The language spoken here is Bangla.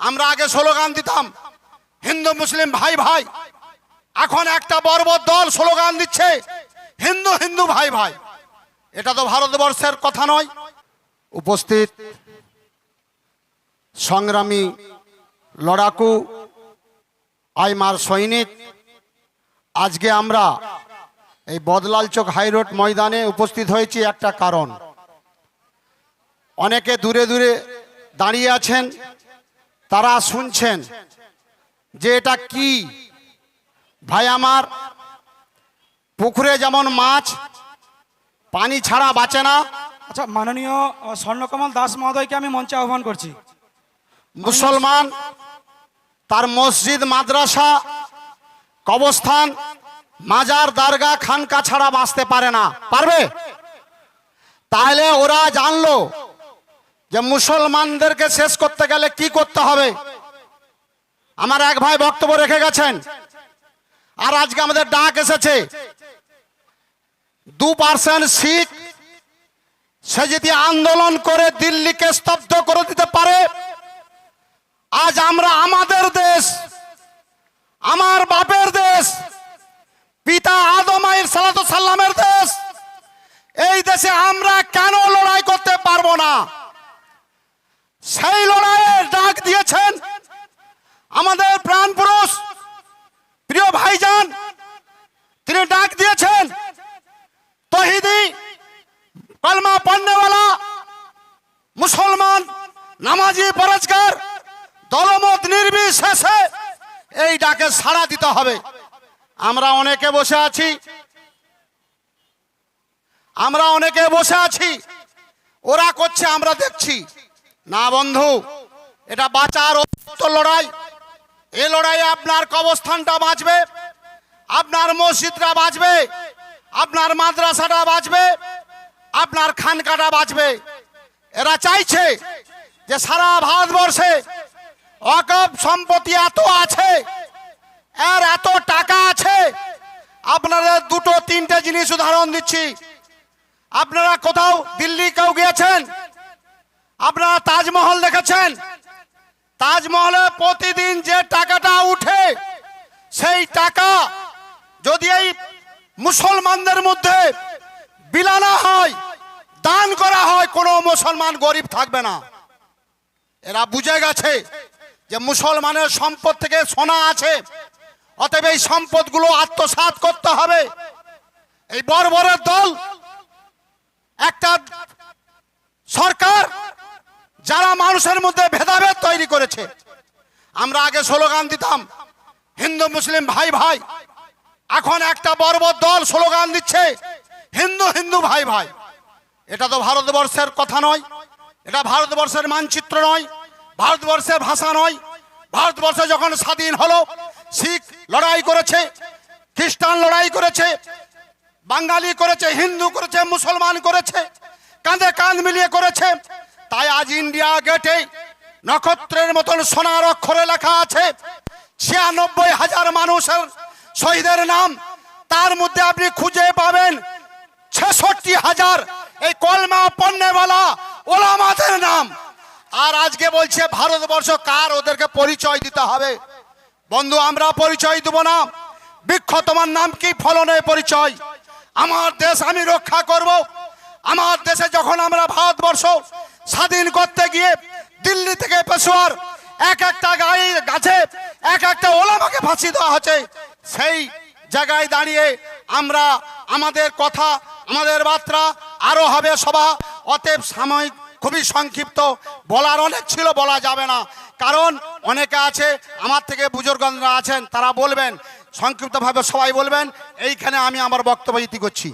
আমরা আগে স্লোগান দিতাম, হিন্দু, মুসলিম, ভাই ভাই। এখন একটা বর্বর দল স্লোগান দিচ্ছে, হিন্দু হিন্দু, ভাই ভাই। এটা তো ভারতবর্ষের কথা নয়। উপস্থিত সংগ্রামী লড়াকু, আইমার সৈনিক, আজকে আমরা এই বদলাল চোক হাইরোড ময়দানে উপস্থিত হয়েছি একটা কারণ। অনেকে দূরে দূরে দাঁড়িয়ে আছেন তারা শুনছেন যে এটা কি? ভাই আমার পুকুরে যেমন মাছ পানি ছাড়া বাঁচে না। আচ্ছা মাননীয় স্বর্ণকমল দাস মহোদয়কে আমি মঞ্চে আহ্বান করছি। মুসলমান তার মসজিদ মাদ্রাসা কবস্থান মাজার দারগা খানকা ছাড়া বাঁচতে পারে না। পারবে? তাহলে ওরা জানলো যে মুসলমানদেরকে শেষ করতে গেলে কি করতে হবে? আমার এক ভাই বক্তব্য রেখে গেছেন। আর আজকে আমাদের ডাক এসেছে। দু পার্সেন্ট শিখ সে যদি আন্দোলন করে দিল্লিকে স্তব্ধ করে দিতে পারে, আজ আমরা আমাদের দেশ, আমার বাপের দেশ, পিতা আদম আইর সালাতু সাল্লামের দেশ, এই দেশে আমরা কেন লড়াই করতে পারব না সেই লড়াইয়ের ডাক দিয়েছেন আমাদের প্রাণ পুরুষ, প্রিয় ভাইজান, তিনি ডাক দিয়েছেন তহিদি কলমা পড়নেওয়ালা মুসলমান নামাজি পরেজগার, দলমত নির্বিশেষে এই ডাকে সাড়া দিতে হবে। আমরা অনেকে বসে আছি। আমরা অনেকে বসে আছি। ওরা করছে, আমরা দেখছি। না বন্ধু, এটা বাঁচার লড়াই। এ লড়াইয়ে আপনার কবস্থানটা বাঁচবে, আপনার মসজিদটা বাঁচবে, আপনার মাদ্রাসাটা বাঁচবে, আপনার খানকাটা বাঁচবে। এরা চাইছে যে সারা ভারতবর্ষে অকপ সম্পত্তি এত আছে এর এত টাকা আছে। আপনাদের দুটো, তিনটে জিনিস উদাহরণ দিচ্ছি। আপনারা কোথাও, দিল্লি কেউ গিয়েছেন? আপনারা তাজমহল দেখেছেন? তাজমহলে প্রতিদিন যে টাকাটা উঠে, সেই টাকা যদি এই মুসলমানদের মধ্যে বিলানা হয়, দান করা হয়, কোনো মুসলমান গরিব থাকবে না। এরা বুঝে গেছে যে মুসলমানের সম্পদ থেকে সোনা আছে, অতএব এই সম্পদগুলো আত্মসাৎ করতে হবে। এই বর্বরের দল মানুষের মধ্যে ভেদাভেদ তৈরি করেছে। আমরা আগে স্লোগান দিতাম, হিন্দু, মুসলিম, ভাই ভাই। এখন একটা বর্বর দল স্লোগান দিচ্ছে, হিন্দু হিন্দু, ভাই ভাই। এটা তো ভারতবর্ষের কথা নয়, এটা ভারতবর্ষের মানচিত্র নয়, ভারতবর্ষের ভাষা নয়। ভারতবর্ষ যখন স্বাধীন হলো, শিখ লড়াই করেছে, খ্রিস্টান লড়াই করেছে, বাঙালি করেছে, হিন্দু করেছে, মুসলমান করেছে, কাঁধে কাঁধ মিলিয়ে করেছে তাই আজ ইন্ডিয়া গেটে নক্ষত্রের মতন সোনার অক্ষরে লেখা আছে, ছিয়ানব্বই হাজার মানুষের শহীদের নাম। তার মধ্যে আপনি খুঁজে পাবেন ছেষট্টি হাজার এই কলমা পণ্যওয়ালা ওলামাদের নাম। আর আজকে বলছে ভারতবর্ষ কার, ওদেরকে পরিচয় দিতে হবে। বন্ধু, আমরা পরিচয় দেব না। বৃক্ষ, তোমার নাম কি? ফলনের পরিচয়। আমার দেশ আমি রক্ষা করব। আমার দেশে যখন আমরা ভারতবর্ষ স্বাধীন করতে গিয়ে দিল্লি থেকে পেশোয়ার এক একটা গাড়ি, গাছে এক একটা ওলামাকে ফাঁসি দেওয়া হচ্ছে সেই জায়গায় দাঁড়িয়ে আমরা আমাদের কথা, আমাদের বার্তা আরও হবে সভা। অতএব সাময়িক খুবই সংক্ষিপ্ত। বলার অনেক ছিল, বলা যাবে না। কারণ অনেকে আছে, আমার থেকে বুজুর্গরা আছেন, তারা বলবেন, সংক্ষিপ্তভাবে সবাই বলবেন, এইখানে আমি আমার বক্তব্য ইতি করছি।